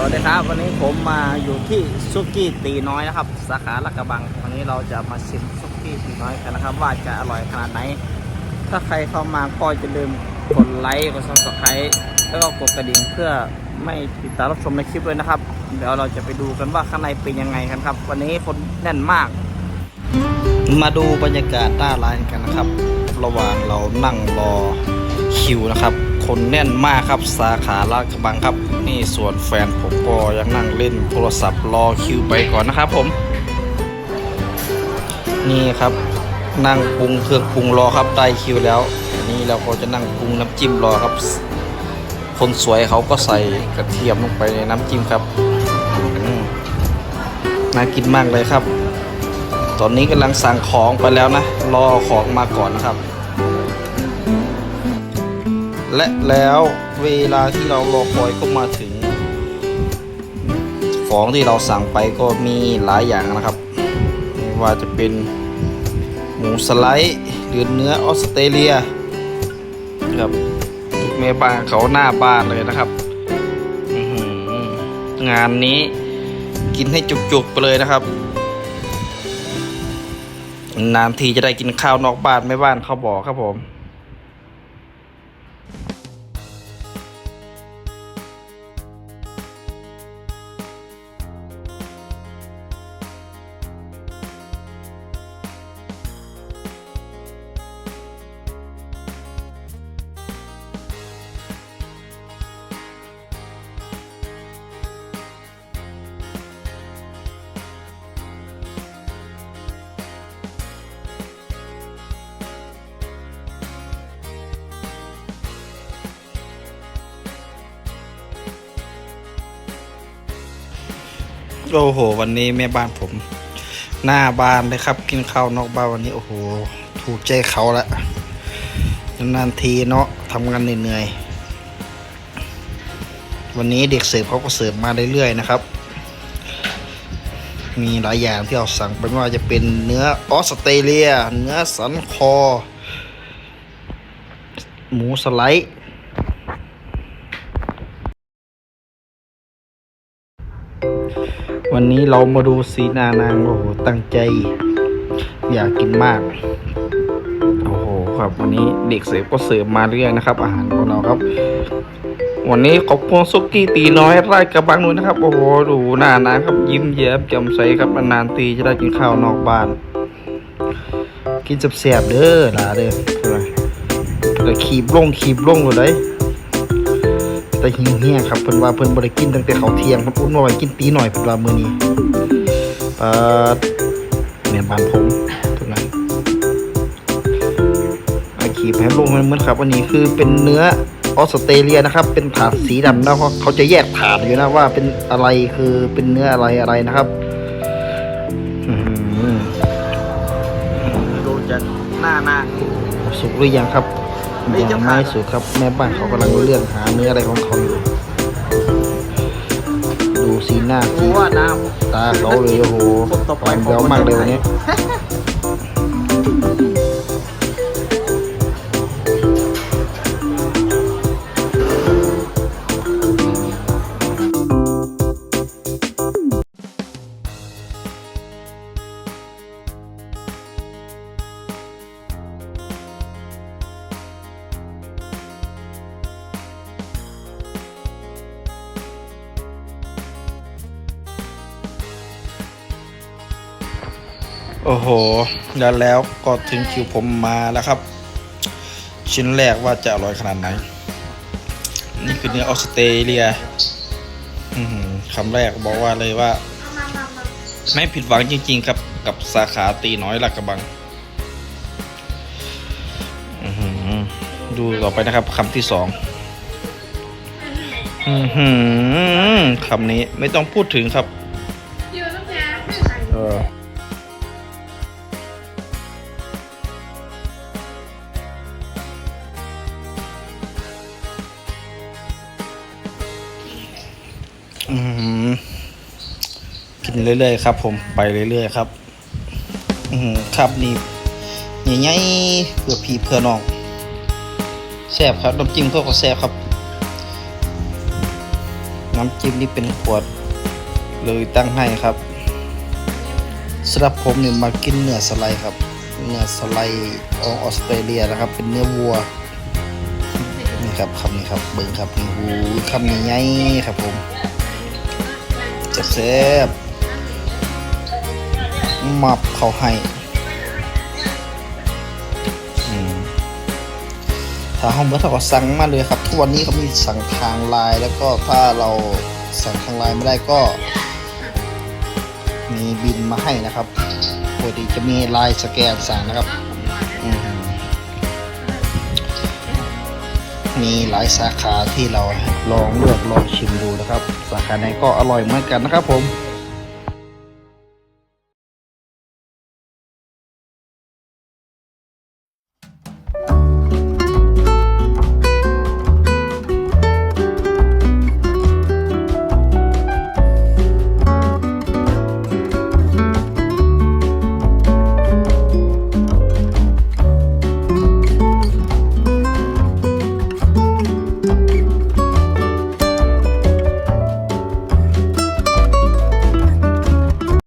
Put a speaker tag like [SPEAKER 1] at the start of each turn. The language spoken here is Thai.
[SPEAKER 1] สวัสดีครับ วันนี้ผมมาอยู่ที่ซุกี้ตีน้อยนะครับ สาขาลักกระบัง วันนี้เราจะมาชิมซุกี้ตีน้อยกันนะครับ ว่าจะอร่อยขนาดไหน ถ้าใครเข้ามาก็จะลืมกดไลค์กดซับสไครต์แล้วก็กดกระดิ่งเพื่อไม่ติดตามรับชมในคลิปเลยนะครับ เดี๋ยวเราจะไปดูกันว่าข้างในเป็นยังไงกันครับ วันนี้คนแน่นมาก มาดูบรรยากาศหน้าร้านกันนะครับ ระหว่างเรานั่งรอคิวนะครับ คนแน่นมากครับสาขาลาดกระบังครับ นี่ส่วนแฟนผมก็ยังนั่งเล่นโทรศัพท์รอคิวไปก่อนนะครับผม นี่ครับนั่งปรุงเครื่องปรุงรอครับได้คิวแล้วนนี้เราก็จะนั่งปรุงน้ำจิ้มรอครับ คนสวยเขาก็ใส่กระเทียมลงไปในน้ำจิ้มครับน่ากินมากเลยครับ ตอนนี้กำลังสั่งของไปแล้วนะ รอของมาก่อนนะครับ และแล้วเวลาที่เรารอคอยก็มาถึง ของที่เราสั่งไปก็มีหลายอย่างนะครับ ไม่ว่าจะเป็นหมูสไลด์หรือเนื้อออสเตรเลียครับแม่บ้านเขาหน้าบ้านเลยนะครับ งานนี้กินให้จุกๆไปเลยนะครับ นานทีจะได้กินข้าวนอกบ้านไม่บ้านเขาบอกครับผม โอ้โห วันนี้แม่บ้านผม หน้าบ้านเลยครับ กินข้าวนอกบ้านวันนี้โอ้โห ถูกใจเขาละนานๆทีเนาะทำงานเหนื่อยๆวันนี้เด็กเสิร์ฟเขาก็เสิร์ฟมาเรื่อยๆนะครับ มีหลายอย่างที่เราสั่งไปไม่ว่าจะเป็นเนื้อออสเตรเลีย เนื้อสันคอ หมูสไลด์ วันนี้เรามาดูสีหนานาง โอ้โห ตั้งใจ อยากกินมาก โอ้โห ครับวันนี้เด็กเสิร์ฟก็เสิร์ฟมาเรื่อยนะครับ อาหารของเราครับ วันนี้ขอบคุณซุกี้ตีน้อยไร่กระบังด้วยนะครับ โอ้โห ดูหน้านางครับยิ้มแย้มแจ่มใสครับนานๆตีจะได้กินข้าวนอกบ้าน กินจับแซ่บเด้อหลาเด้อใช่ไหมแล้วขีบลงขีบลงเลย แต่หิวเฮียครับเพิ่นว่าเพิ่นบ่ได้กินตั้งแต่เขาวเที่ยงเพิ่นอุ้นมาไว้กินตีหน่อยเพิ่นว่ามื้อนี้เอ่อแม่นบ้านผมตรงนั้นอาขีบให้ลงมันเหมือนครับอันนี้คือเป็นเนื้อออสเตรเลียนะครับ เป็นถาดสีดำนะเพราะเขาจะแยกถาดอยู่นะว่าเป็นอะไรคือเป็นเนื้ออะไรอะไรนะครับอื้อหือดูจากหน้านางสุกหรือยังครับ ยังไม่สุดครับ แม่บ้านเขากำลังเลือกหาเนื้ออะไรของเขาอยู่ ดูสีหน้าสี
[SPEAKER 2] ว่าน้
[SPEAKER 1] ตาเขาเลยโอ้โห
[SPEAKER 2] คนต่อไป
[SPEAKER 1] หวานแววมากเลยวันนี้ โอ้โหแล้วแล้วก็ถึงคิวผมมาแล้วครับ ชิ้นแรกว่าจะอร่อยขนาดไหน นี่คือเนื้อออสเตรเลียอื้อหือคำแรกบอกว่าเลยว่า ไม่ผิดหวังจริง ๆ ครับ กับสาขาตีน้อยหลักกระบังอื้อหือดูต่อไปนะครับคำที่สองอื้อหือคำนี้ไม่ต้องพูดถึงครับเออ อืมกินเรื่อยๆครับ ผมไปเรื่อยๆครับ อืมครับนี่ใหญ่ๆเพื่อพี่เพื่อน้องแซ่บครับน้ำจิ้มเขาก็แซ่บครับ น้ำจิ้มนี่เป็นขวด เลยตั้งให้ครับสำหรับผมเนี่ยมากินเนื้อสไลด์ครับ เนื้อสไลด์ของออสเตรเลียนะครับ เป็นเนื้อวัวนี่ครับคำนี้ครับเบิ้งครับนี่หูคำใหญ่ๆครับผม แซ่บมับเขาให้ถ้าห้องเมื่เราก็สั่งมาเลยครับ ทุกวันนี้เขามีสั่งทางไลน์แล้วก็ถ้าเราสั่งทางไลน์ไม่ได้ก็ มีบินมาให้นะครับปกติจะมีไลน์สแกนสั่งนะครับ มีหลายสาขาที่เราลองเลือกลองชิมดูนะครับ สาขาไหนก็อร่อยเหมือนกันนะครับผม